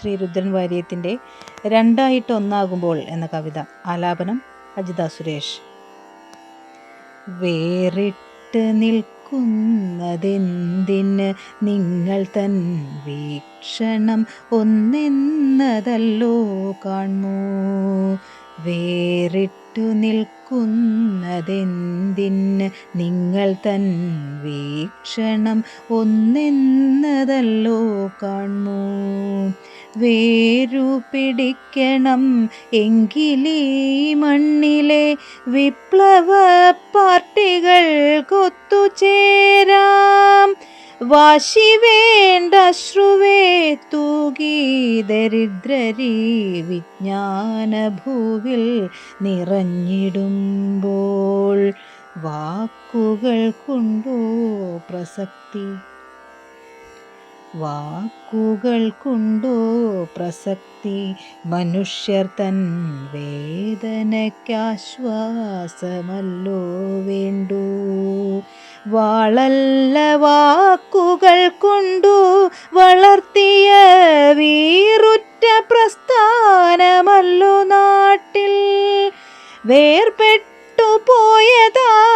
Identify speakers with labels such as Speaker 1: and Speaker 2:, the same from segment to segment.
Speaker 1: ശ്രീ രുദ്രൻ വാര്യത്തിന്റെ രണ്ടായിട്ട് ഒന്നാകുമ്പോൾ എന്ന കവിത. ആലാപനം അജിത സുരേഷ്. വേറിട്ട് നിൽക്കുന്നതെന്തിന്? നിങ്ങൾ തൻ വീക്ഷണം ഒന്നെന്നതല്ലോ കാണൂ വേറിട്ടു നിൽക്കുന്നതെന്തിന്? നിങ്ങൾ തൻ വീക്ഷണം ഒന്നെന്നതല്ലോ കാണൂ വേരു പിടിക്കണം. എങ്കിലീ മണ്ണിലെ വിപ്ലവ പാർട്ടികൾ കൊത്തുചേരാം. വാശി വേണ്ട അശ്രുവേ തൂകി ദരിദ്രരീ വിജ്ഞാന ഭൂവിൽ നിറഞ്ഞിടുമ്പോൾ വാക്കുകൾ കൊണ്ടോ പ്രസക്തി വാക്കുകൾ കൊണ്ടോ പ്രസക്തി? മനുഷ്യർ തൻ വേദനയ്ക്കാശ്വാസമല്ലോ വേണ്ടു. വാളല്ല വാക്കുകൾ കൊണ്ടു വളർത്തിയ വീറുറ്റ പ്രസ്ഥാനമല്ലോ നാട്ടിൽ. വേർപെട്ടു പോയതാണെങ്കിലും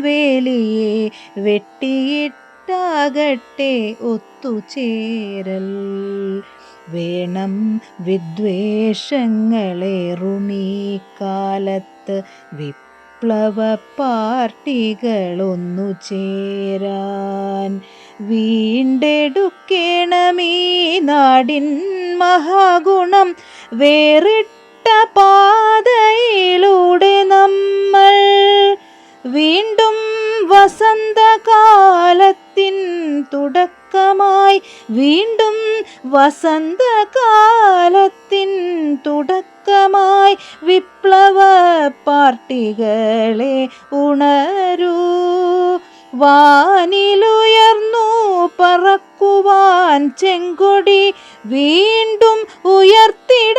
Speaker 1: വേലിയെ വെട്ടിയിട്ടാകട്ടെ ഒത്തുചേരൽ. വേണം വിദ്വേഷങ്ങളെ കാലത്ത് വിപ്ലവ പാർട്ടികളൊന്നു ചേരാൻ. വീണ്ടെടുക്കണമീ നാടിൻ മഹാഗുണം വേറിട്ട പാതയിലൂടെ നമ്മൾ വീണ്ടും വസന്തകാലത്തിൻ തുടക്കമായി വീണ്ടും വസന്തകാലത്തിൻ തുടക്കമായി വിപ്ലവ പാർട്ടികളെ ഉണരൂ. വാനിലുയർന്നു പറക്കുവാൻ ചെങ്കൊടി വീണ്ടും ഉയർത്തിടാമൊന്നായി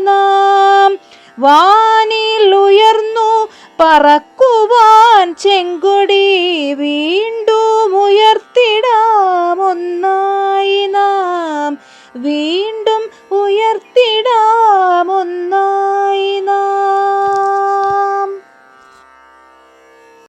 Speaker 1: നാം. വാനിലുയർന്നു പൂവാൻ ചെങ്കൊടി വീണ്ടും ഉയർത്തിടാമൊന്നായി നാം. വീണ്ടും ഉയർത്തിടാമൊന്നായി